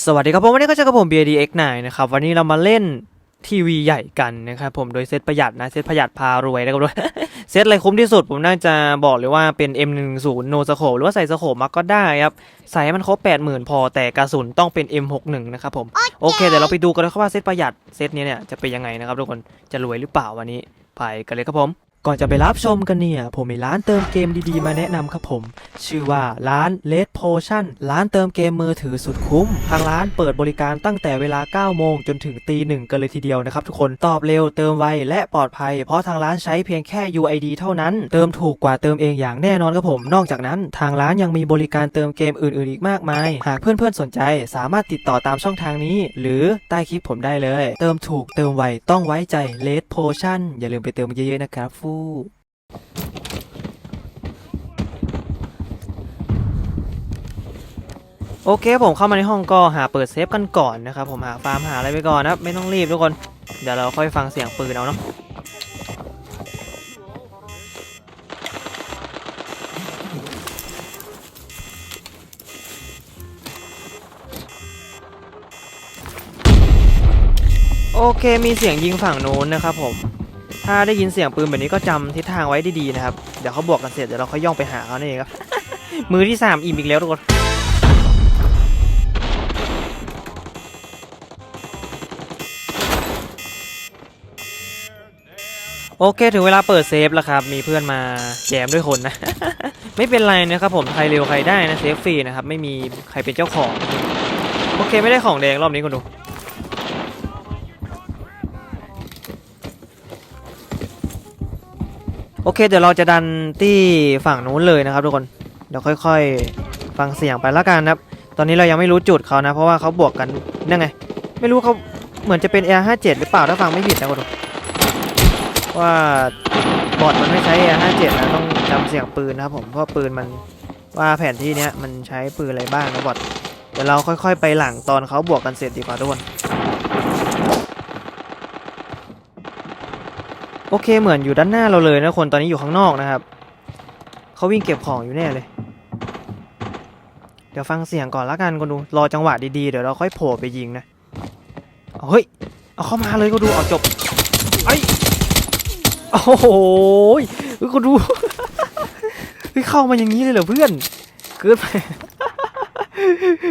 สวัสดีครับผมวันนี้ก็เจอกับผม BDX9 นะครับวันนี้เรามาเล่นทีวีใหญ่กันนะครับผมโดยเซตประหยัดนะเซตประหยัดพารวยนะครับด้วยเซตอะไรคุ้มที่สุดผมน่าจะบอกเลยว่าเป็น M10 โนสโคหรือว่าใส่สโคมาก็ได้ครับ ใส่ให้มันครบ 80,000 พอแต่กระสุนต้องเป็น M61 นะครับผมโอเคเดี๋ยวเราไปดูกันเลยครับว่าเซตประหยัดเซตนี้เนี่ยจะเป็นยังไงนะครับทุกคนจะรวยหรือเปล่าวันนี้ไปกันเลยครับผม ก่อนจะไปรับชมกันเนี่ย ผมมีร้านเติมเกมดีๆ มาแนะนำครับผม ชื่อว่าร้าน Red Potion ร้านเติมเกมมือถือสุดคุ้ม ทางร้านเปิดบริการตั้งแต่เวลา 9 โมงจนถึงตีหนึ่งกันเลยทีเดียวนะครับทุกคนตอบเร็วเติมไวและปลอดภัย เพราะทางร้านใช้เพียงแค่ UID เท่านั้น เติมถูกกว่าเติมเองอย่างแน่นอนครับผม นอกจากนั้น ทางร้านยังมีบริการเติมเกมอื่นๆอีกมากมาย หากเพื่อนๆสนใจสามารถติดต่อตามช่องทางนี้ หรือใต้คลิปผมได้เลย เติมถูกเติมไวต้องไว้ใจ Red Potion อย่าลืมไปเติมเยอะๆนะครับฟูโอเคผมเข้ามาในห้องก็หาเปิดเซฟกันก่อนนะครับผมหาฟาร์มหาอะไรไปก่อนนะครับไม่ต้องรีบทุกคน เดี๋ยวเราค่อยฟังเสียงปืนเอาเนาะโอเคมีเสียงยิงฝั่งนู้นนะครับผม ถ้าได้ยินเสียงปืนแบบนี้ก็จำทิศทางไว้ดีๆนะครับ เดี๋ยวเขาบวกกันเสร็จเดี๋ยวเราค่อยย่องไปหาเขานี่นเองครับ มือที่สามอิ่มอีกแล้วทุกคนโอเค ถึงเวลาเปิดเซฟแล้วครับ มีเพื่อนมาแจมด้วยคนนะ ไม่เป็นไรนะครับผม ใครเร็วใครได้นะ เซฟฟรีนะครับ ไม่มีใครเป็นเจ้าของ โอเคไม่ได้ของแดงรอบนี้คุณดู โอเค เดี๋ยวเราจะดันที่ฝั่งนู้นเลยนะครับทุกคน เดี๋ยวค่อยๆ ฟังเสียงไปละกันนะครับ ตอนนี้เรายังไม่รู้จุดเขานะ เพราะว่าเขาบวกกันนั่นไง ไม่รู้เขาเหมือนจะเป็น AR57 หรือเปล่าถ้าฟังไม่ผิดนะคุณดูว่าบอทมันไม่ใช้ AR57 นะต้องจำเสียงปืนนะครับผมเพราะปืนมันว่าแผนที่เนี้ยมันใช้ปืนอะไรบ้างนะบอทเดี๋ยวเราค่อย ๆ ไปหลังตอนเขาบวกกันเสร็จดีกว่าทุกคน โอเคเหมือนอยู่ด้านหน้าเราเลยนะคนตอนนี้อยู่ข้างนอกนะครับเขาวิ่งเก็บของอยู่แน่เลย เดี๋ยวฟังเสียงก่อนละกันคนดูรอจังหวะดีๆเดี๋ยวเราค่อยโผล่ไปยิงนะเฮ้ยเอาเข้ามาเลยก็ดูเอาจบไอ้โอ้โหก็ดูเฮ้ยเข้ามาอย่างนี้เลยเหรอเพื่อนเกินไป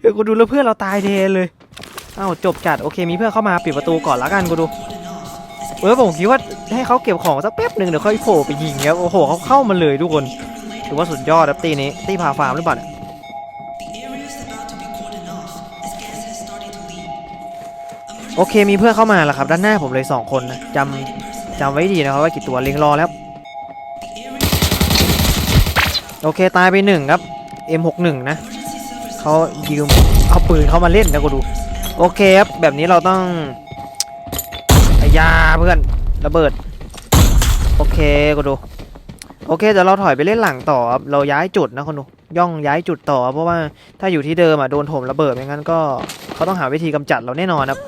เฮ้ยก็ดูแล้วเพื่อนเราตายเทเลยเอ้าจบจัดโอเคมีเพื่อนเข้ามาปิดประตูก่อนละกันก็ดู เออผมคิดว่าให้เขาเก็บของสักแป๊บหนึ่งเดี๋ยวค่อยโผล่ไปยิงครับโอ้โหเขาเข้ามาเลยทุกคนถือว่าสุดยอดครับตีนี้ตีพาฟาร์มหรือเปล่าโอเคมีเพื่อนเข้ามาแล้วครับด้านหน้าผมเลยสองคนนะจำจำไว้ดีนะครับว่ากี่ตัวเล็งรอแล้วโอเคตายไปหนึ่งครับ M61 นะเขายืมเอาปืนเขามาเล่นนะกูดู โอเคครับแบบนี้เราต้อง ยาเพื่อนระเบิด โอเคกูดู โอเคเดี๋ยวเราถอยไปเล่นหลังต่อครับเราย้ายจุดนะคุณดูย่องย้ายจุดต่อ เพราะว่าถ้าอยู่ที่เดิมอะโดนถมระเบิดไม่งั้นก็เขาต้องหาวิธีกำจัดเราแน่นอนครับ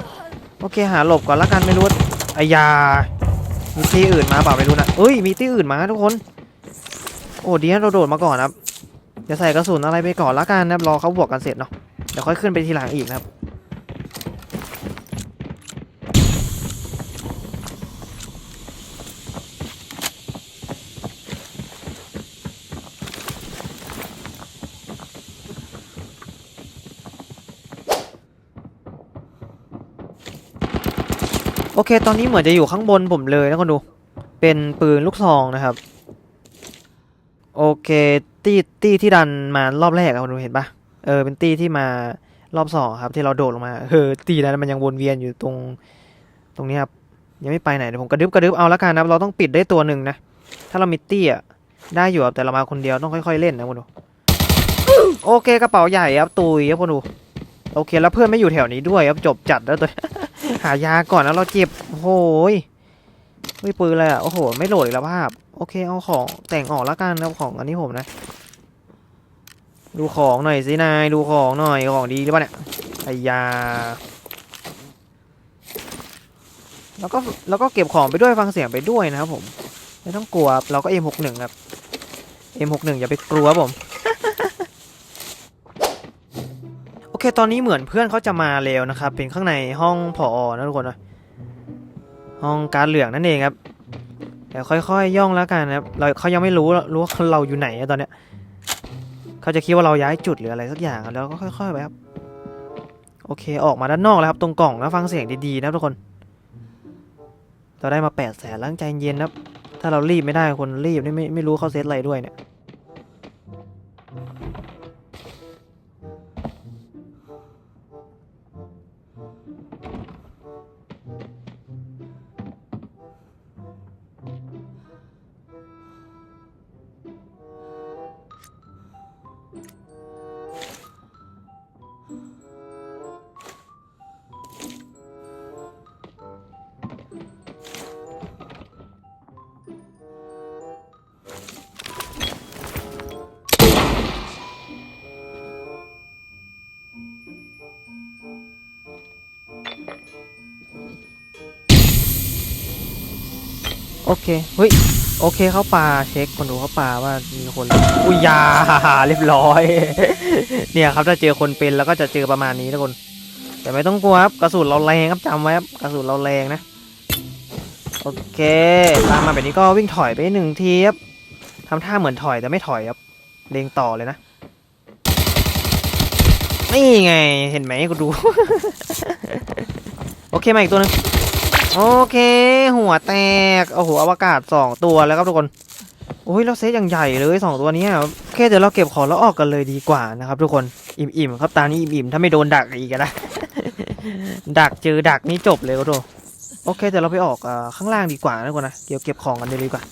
โอเคหาหลบก่อนละกันไม่รู้ว่าไอยา มีที่อื่นมาเปล่าไม่รู้นะเอ้ยมีที่อื่นมาทุกคน โอ้ดีนะเราโดดมาก่อนครับจะใส่กระสุนอะไรไปก่อนละกันนะครับรอเขาบวกกันเสร็จเนาะเดี๋ยวค่อยขึ้นไปทีหลังอีกนะครับ โอเค ตอนนี้เหมือนจะอยู่ข้างบนผมเลยนะคนดู เป็นปืนลูกซองนะครับ โอเคตี้ตี้ที่ดันมารอบแรกอะคนดูเห็นปะเออเป็นตี้ที่มารอบสองครับ ที่เราโดดลงมาเออตี้นั้นมันยังวนเวียนอยู่ตรงตรงนี้ครับยังไม่ไปไหนเดี๋ยวผมกระดึบกระดึบเอาละกันนะเราต้องปิดได้ตัวหนึ่งนะถ้าเรามีตี้อะได้อยู่ครับแต่เรามาคนเดียวต้องค่อย ๆเล่นนะคนดูโอเคกระเป๋าใหญ่ครับตุยครับคนดูโอเคแล้วเพื่อนไม่อยู่แถวนี้ด้วยครับจบจัดแล้วตัว หายาก่อนแล้วเราเจ็บโอ้ยเฮ้ยปืนอะไรอะโอ้โห ไม่โหลดอีกแล้วภาพ โอเคเอาของแต่งออกแล้วกันเอาของอันนี้ผมนะ ดูของหน่อยสินายดูของหน่อยของดีหรือเปล่าเนี่ยไอยา แล้วก็แล้วก็เก็บของไปด้วยฟังเสียงไปด้วยนะครับผม ไม่ต้องกลัวครับเราก็ M61 ครับ M61 อย่าไปกลัวครับผม อเค ตอนนี้เหมือนเพื่อนเขาจะมาแล้วนะครับ เป็นข้างในห้องผอนะทุกคนนะห้องการเหลืองนั่นเองครับเดี๋ยวค่อยๆย่องแล้วกันนะครับเราเขายังไม่รู้รู้ว่าเราอยู่ไหนตอนเนี้ยเขาจะคิดว่าเราย้ายจุดหรืออะไรสักอย่างแล้วก็ค่อยๆไปครับโอเคออกมาด้านนอกแล้วครับตรงกล่องแล้วฟังเสียงดีๆนะทุกคน เราได้มาแปดแสนล้วใจเย็นนะครับถ้าเรารีบไม่ได้คนรีบนี่ไม่ไม่รู้เขาเซตอะไรด้วยเนี่ย โอเค เฮ้ย โอเคเขาปลาเช็คคนดูเขาปลาว่ามีคน อุ้ยยาเรียบร้อย เนี่ยครับถ้าเจอคนเป็นแล้วก็จะเจอประมาณนี้ทุกคน แต่ไม่ต้องกลัวครับกระสุนเราแรงครับจำไว้ครับกระสุนเราแรงนะ โอเค ตามมาแบบนี้ก็วิ่งถอยไปหนึ่งทีครับทำท่าเหมือนถอยแต่ไม่ถอยครับเลงต่อเลยนะนี่ไงเห็นไหมกูดู โอเคมาอีกตัวหนึง โอเค หัวแตกโอ้โหอวกาศสองตัวแล้วครับทุกคนโอ้ยเราเซตอย่างใหญ่เลยสองตัวนี้ยโอเคเดี๋ยวเราเก็บของแล้วออกกันเลยดีกว่านะครับ ทุกคนอิ่มๆครับตานี้อิ่มๆถ้าไม่โดนดักอีกนะดักเจอดักนี่จบเลยครับทุกคนโอเคเดี๋ยวเราไปออกอข้างล่างดีกว่านะทุกคนนะเดี๋ยวเก็บของกันเลยดีกว่า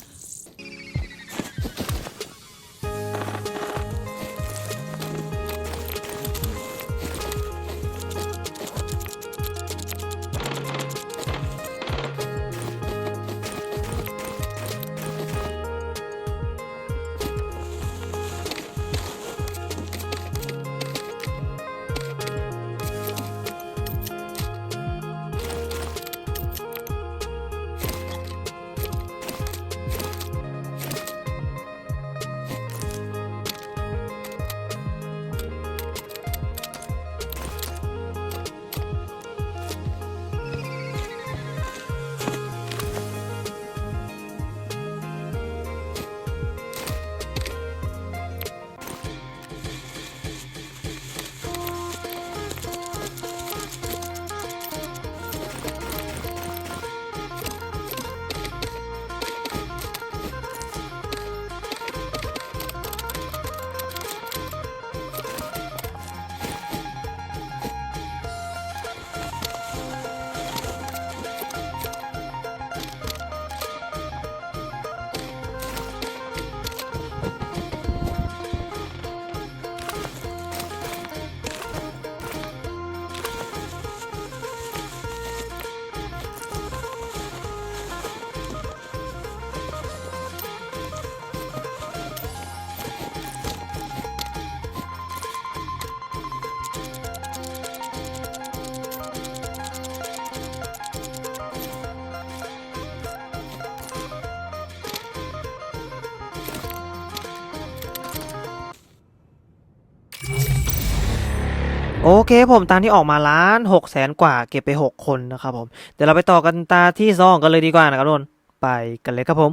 โอเคผมตามที่ออกมาล้านหกแสนกว่าเก็บไปหกคนนะครับผม เดี๋ยวเราไปต่อกันตาที่สองกันเลยดีกว่านะครับทุกคนไปกันเลยครับผม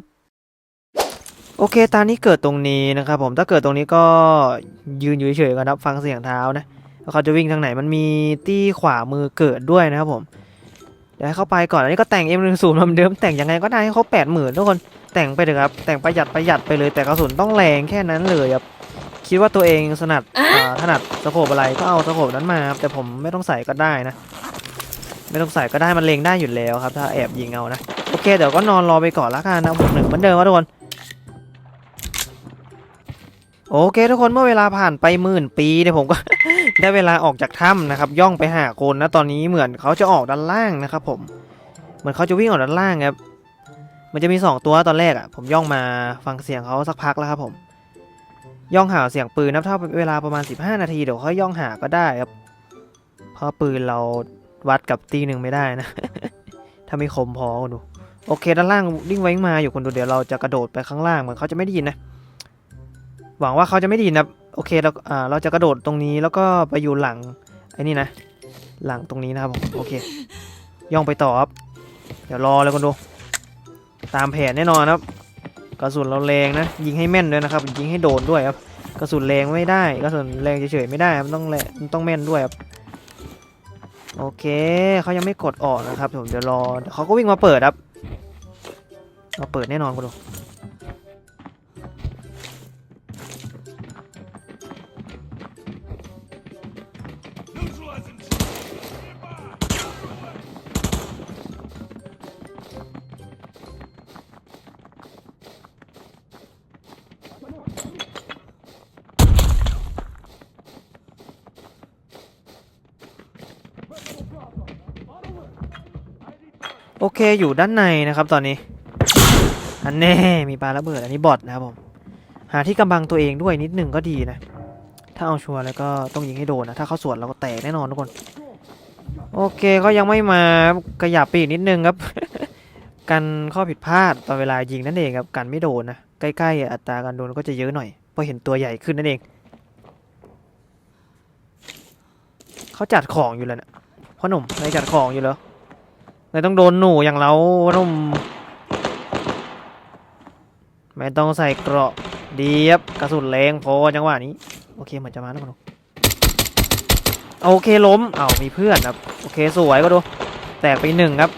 โอเคตานี้เกิดตรงนี้นะครับผมถ้าเกิดตรงนี้ก็ยืนอยู่เฉยๆกันครับฟังเสียงเท้านะเขาจะวิ่งทางไหนมันมีตี้ขวามือเกิดด้วยนะครับผมเดี๋ยวให้เข้าไปก่อนอันนี้ก็แต่ง M10 เหมือนเดิมแต่งยังไงก็ได้ให้เขาแปดหมื่นทุกคนแต่งไปเถอะครับแต่งประหยัดประหยัดไปเลยแต่กระสุนต้องแรงแค่นั้นเลยครับ คิดว่าตัวเองถนัดอ่าถนัดสโคปอะไรก็เอาสโคปนั้นมาครับแต่ผมไม่ต้องใส่ก็ได้นะ ไม่ต้องใส่ก็ได้มันเลงได้อยู่แล้วครับ ถ้าแอบยิงเอานะโอเคเดี๋ยวก็นอนรอไปก่อนละกันนะบวกหนึ่งเหมือนเดิมครับทุกคนโอเคทุกคนเมื่อเวลาผ่านไปหมื่นปีเนี่ยผมก็ได้เวลาออกจากถ้ำนะครับ ย่องไปหาคนนะตอนนี้เหมือนเขาจะออกด้านล่างนะครับ ผม เหมือนเขาจะวิ่งออกด้านล่างครับมันจะมีสองตัวตอนแรกอะผมย่องมาฟังเสียงเขาสักพักแล้วครับผม ย่องหาเสียงปืนนะถ้าเวลาประมาณ 15 นาทีเดี๋ยวค่อยย่องหาก็ได้ครับ เพราะปืนเราวัดกับตีหนึ่งไม่ได้นะ ถ้าไม่คมพอคุณดู โอเคด้านล่างวิ่งไว้มาอยู่คนดูเดี๋ยวเราจะกระโดดไปข้างล่างเหมือนเขาจะไม่ได้ยินนะ หวังว่าเขาจะไม่ได้ยินนะ โอเคเราอ่าเราจะกระโดดตรงนี้แล้วก็ไปอยู่หลังไอ้นี่นะ หลังตรงนี้นะครับผมโอเค ย่องไปต่อครับ เดี๋ยวรอเลยคนดู ตามแผนแน่นอนครับ กระสุนเราแรงนะ ยิงให้แม่นด้วยนะครับ ยิงให้โดนด้วยครับ กระสุนแรงไม่ได้ กระสุนแรงเฉยๆไม่ได้ มันต้องแรงต้องแม่นด้วยครับ โอเค เขายังไม่กดออกนะครับผมเดี๋ยวรอเขาก็วิ่งมาเปิดครับ มาเปิดแน่นอนคนดู โอเคอยู่ด้านในนะครับตอนนี้ อันแน่มีปลาระเบิดอันนี้บอทนะครับผม หาที่กำบังตัวเองด้วยนิดหนึ่งก็ดีนะ ถ้าเอาชัวร์แล้วก็ต้องยิงให้โดนนะ ถ้าเขาสวนเราก็แตกแน่นอนทุกคน โอเคเขายังไม่มาขยับไปอีกนิดนึงครับ กันข้อผิดพลาดตอนเวลายิงนั่นเองครับกันไม่โดนนะ ใกล้ๆอัตราการโดนก็จะเยอะหน่อยเพราะเห็นตัวใหญ่ขึ้นนั่นเองเขาจัดของอยู่แล้วนะพ่อหนุ่มนายจัดของอยู่แล้ว นายต้องโดนหนูอย่างเรานุ่มไม่ต้องใส่เกราะดีครับกระสุนแรงพอจังหวะนี้ โอเคเหมือนจะมาแล้วพ่อหนุ่มโอเคล้มเอามีเพื่อนครับ โอเคสวยก็ดู แตกไปหนึ่งครับ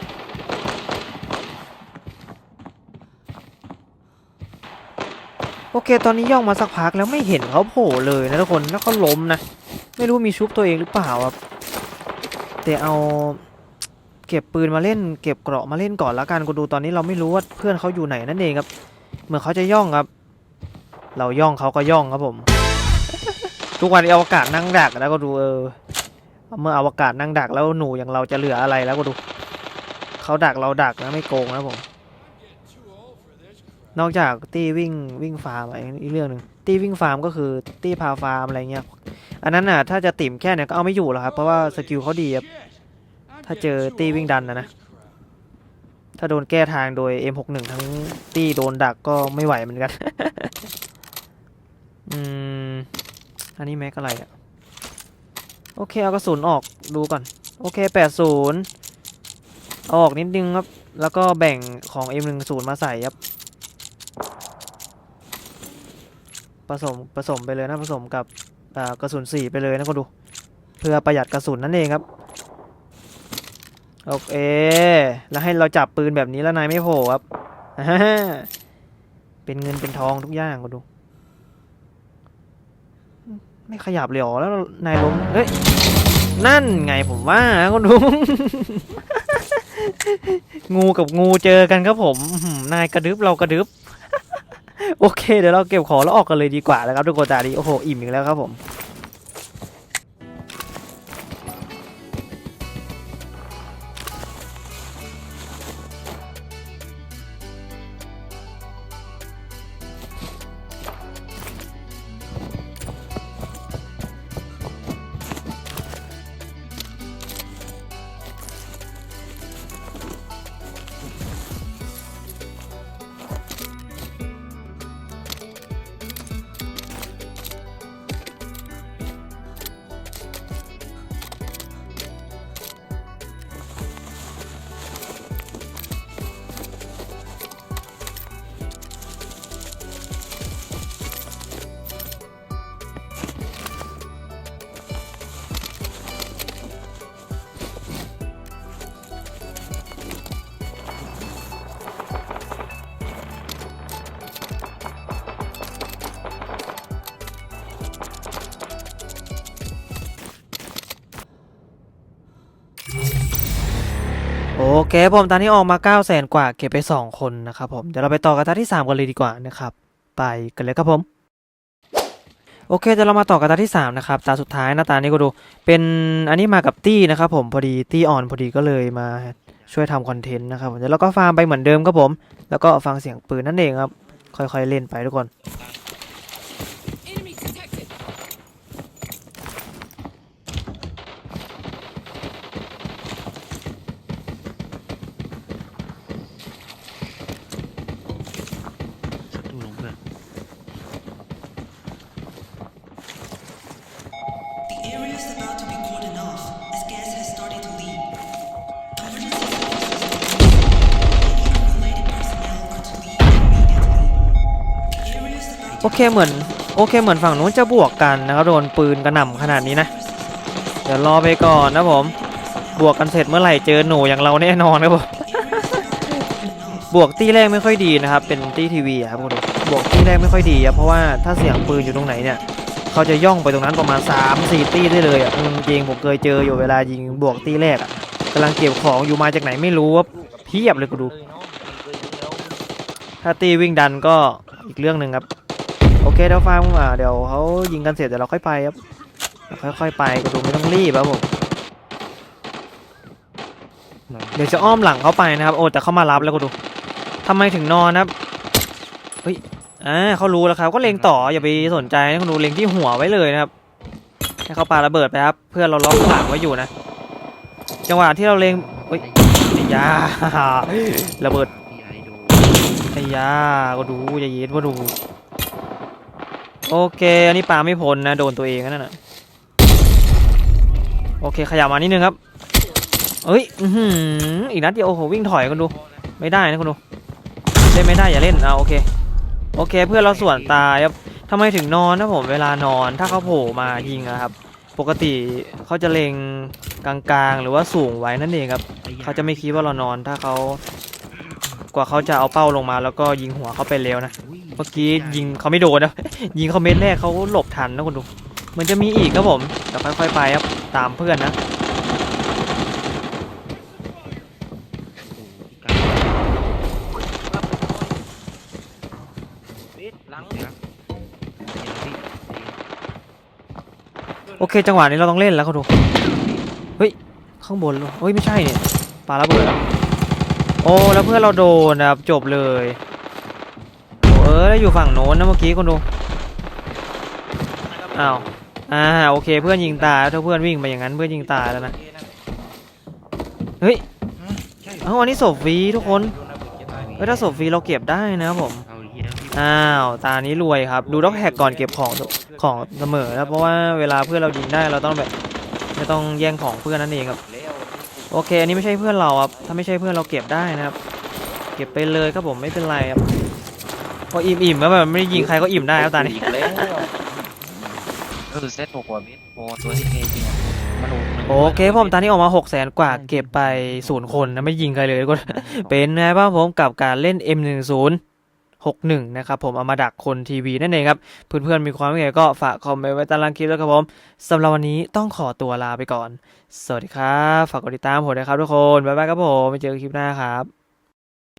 โอเคตอนนี้ย่องมาสักพักแล้วไม่เห็นเขาโผล่เลยนะทุกคนแล้วเขาล้มนะ ไม่รู้มีชุบตัวเองหรือเปล่าครับแต่เอา เก็บปืนมาเล่น เก็บเกราะมาเล่นก่อนละกันกูดูตอนนี้เราไม่รู้ว่าเพื่อนเขาอยู่ไหนนั่นเองครับ เหมือนเขาจะย่องครับ เราย่องเขาก็ย่องครับผม ทุกวันนี้อวกาศนั่งดักแล้วก็ดูเออ เมื่ออวกาศนั่งดักแล้วหนูอย่างเราจะเหลืออะไรแล้วก็ดูเขาดักเราดักนะไม่โกงนะผม นอกจากตีวิ่งวิ่งฟาร์มอะไรอีกเรื่องหนึ่งตีวิ่งฟาร์มก็คือตีพาฟาร์มอะไรเงี้ย อันนั้นน่ะถ้าจะติ่มแค่เนี่ยก็เอาไม่อยู่หรอกครับเพราะว่าสกิลเขาดีครับ ถ้าเจอตี้วิ่งดันนะนะ ถ้าโดนแก้ทางโดย M61 ทั้งตี้โดนดักก็ไม่ไหวเหมือนกัน อืม อันนี้แม็กอะไรอะโอเค เอากระสุนออกดูก่อน โอเค 80 เอาออกนิดนึงครับ แล้วก็แบ่งของ M10 มาใส่ครับ ผสมผสมไปเลยนะผสมกับอากระสุนสี่ไปเลยนะก็ดู เพื่อประหยัดกระสุนนั่นเองครับ โอเค แล้วให้เราจับปืนแบบนี้แล้วนายไม่โผล่ครับ เป็นเงินเป็นทองทุกอย่างก็ดู ไม่ขยับเลยหรอแล้วนายล้มเฮ้ย นั่นไงผมว่าก็ดู งูกับงูเจอกันครับผม นายกระดึบเรากระดึบ โอเค เดี๋ยวเราเก็บของแล้วออกกันเลยดีกว่าแล้วครับทุกคนตาดีโอ้โห อิ่มอีกแล้วครับผม เคผมตอนนี้ออกมา9 0 0แสนกว่าเก็บไป 2 คนนะครับผม เดี๋ยวเราไปต่อกันตาที่ 3 กันเลยดีกว่านะครับ ไปกันเลยครับผม โอเคเดี๋ยวเรามาต่อกันตาที่ 3 นะครับ ตาสุดท้ายหน้าตานี้ก็ดู เป็นอันนี้มากับตี้นะครับผมพอดีตี้อ่อนพอดีก็เลยมาช่วยทำคอนเทนต์นะครับผมเดี๋ยวเราก็ฟาร์มไปเหมือนเดิมครับผม แล้วก็ฟังเสียงปืนนั่นเองครับ ค่อยๆเล่นไปทุกคน เคเหมือนโอเคเหมือนฝั่งนู้นจะบวกกันนะครับโดนปืนกระหน่ำขนาดนี้นะ เดี๋ยวรอไปก่อนนะผม บวกกันเสร็จเมื่อไหร่เจอหนูอย่างเราแน่นอนครับผมบวกตีแรกไม่ค่อยดีนะครับ เป็นตีทีวีครับคุณผู้ชมบวกตีแรกไม่ค่อยดีครับเพราะว่าถ้าเสียงปืนอยู่ตรงไหนเนี่ยเขาจะย่องไปตรงนั้นประมาณ 3 4 ตีได้เลยอะจริงผมเคยเจออยู่เวลายิงบวกตีแรกอะกำลังเก็บของอยู่มาจากไหนไม่รู้ว่าเพียบเลยกูดู ถ้าตีวิ่งดันก็อีกเรื่องหนึ่งครับ เคเดี๋ยวฟังอ่าเดี๋ยวเขายิงกันเสร็จเดี๋ยวเราค่อยไปครับค่อยๆไปก็ดูไม่ต้องรีบครับผมเดี๋ยวจะอ้อมหลังเขาไปนะครับโอ้แต่เขามารับแล้วก็ดูทำไมถึงนอนครับเฮ้ยอ่าเขารู้แล้วครับ ก็เลงต่ออย่าไปสนใจนะคุณดูเลงที่หัวไว้เลยนะครับให้เขาปาระเบิดไปครับเพื่อเราล็อกหลังไว้อยู่นะ จังหวะที่เราเลงเฮ้ยยาระเบิดพี่ไอโดไอ้ยาก็ดูอย่าเย็นว่าดู โอเค อันนี้ปาไม่พ้นนะ โดนตัวเองนั่นน่ะ โอเค ขยับมานิดนึงครับเอ้ยอืออีกนัดเดียวโอ้โหวิ่งถอยกันดู ไม่ได้นะคุณดูเล่นไม่ได้อย่าเล่นเอาโอเค โอเค เพื่อนเราส่วนตายครับทำไมถึงนอนนะผมเวลานอนถ้าเขาโผล่มายิงอะครับ ปกติเขาจะเล็งกลางๆ หรือว่าสูงไว้นั่นเองครับเขาจะไม่คิดว่าเรานอนถ้าเขากว่าเขาจะเอาเป้าลงมาแล้วก็ยิงหัวเขาไปเร็วนะ เมื่อกี้ยิงเขาไม่โดนนะ ยิงเขาเม็ดแรกเขาหลบทันนะคุณดูมันจะมีอีกครับผมเดี๋ยวค่อยๆไปครับตามเพื่อนนะโอเคจังหวะนี้เราต้องเล่นแล้วคุณดูเฮ้ยข้างบนเหรอเฮ้ยไม่ใช่เนี่ยปาระเบิดโอ้แล้วเพื่อนเราโดนนะครับจบเลย อ้เออแล้วอยู่ฝั่งโน้นนะเมื่อกี้คุณดูอ้าวอ่าโอเคเพื่อนยิงตายถ้าเพื่อนวิ่งไปอย่างนั้นเพื่อนยิงตายแล้วนะเฮ้ยเอาอันนี้ศพฟรีทุกคนเฮ้ยถ้าศพฟรีเราเก็บได้นะครับผมอ้าวตานี้รวยครับ ดูด็อกแท็กก่อนเก็บของของเสมอนะเพราะว่าเวลาเพื่อนเรายิงได้เราต้องแบบไม่ต้องแย่งของเพื่อนนั่นเองครับโอเคอันนี้ไม่ใช่เพื่อนเราครับถ้าไม่ใช่เพื่อนเราเก็บได้นะครับ เก็บไปเลยครับผมไม่เป็นไรครับ ออิ่มอิ่มๆแล้วแบบไม่ได้ยิงใครก็อิ่มได้ครับตานี้ก็คือเซตหกกว่าเมตรโอ้ตัวที่เอจริงอะมันโอ้โอเคผมตอนนี้ออกมา6 0แสนกว่าเก็บไปศูนย์คนนะไม่ยิงใครเลยก็ เป็นไงบ้างผมกับการเล่น M10 61 นะครับผมเอามาดักคนทีวีนั่นเองครับ เพื่อนๆมีความคิดเห็นก็ฝากคอมเมนต์ไว้ใตารางคลิปแล้วครับผมสำหรับวันนี้ต้องขอตัวลาไปก่อน สวัสดีครับ ฝากกดติดตามผมด้วยครับทุกคน บ๊ายบายครับผมไปเจอกันคลิปหน้าครับ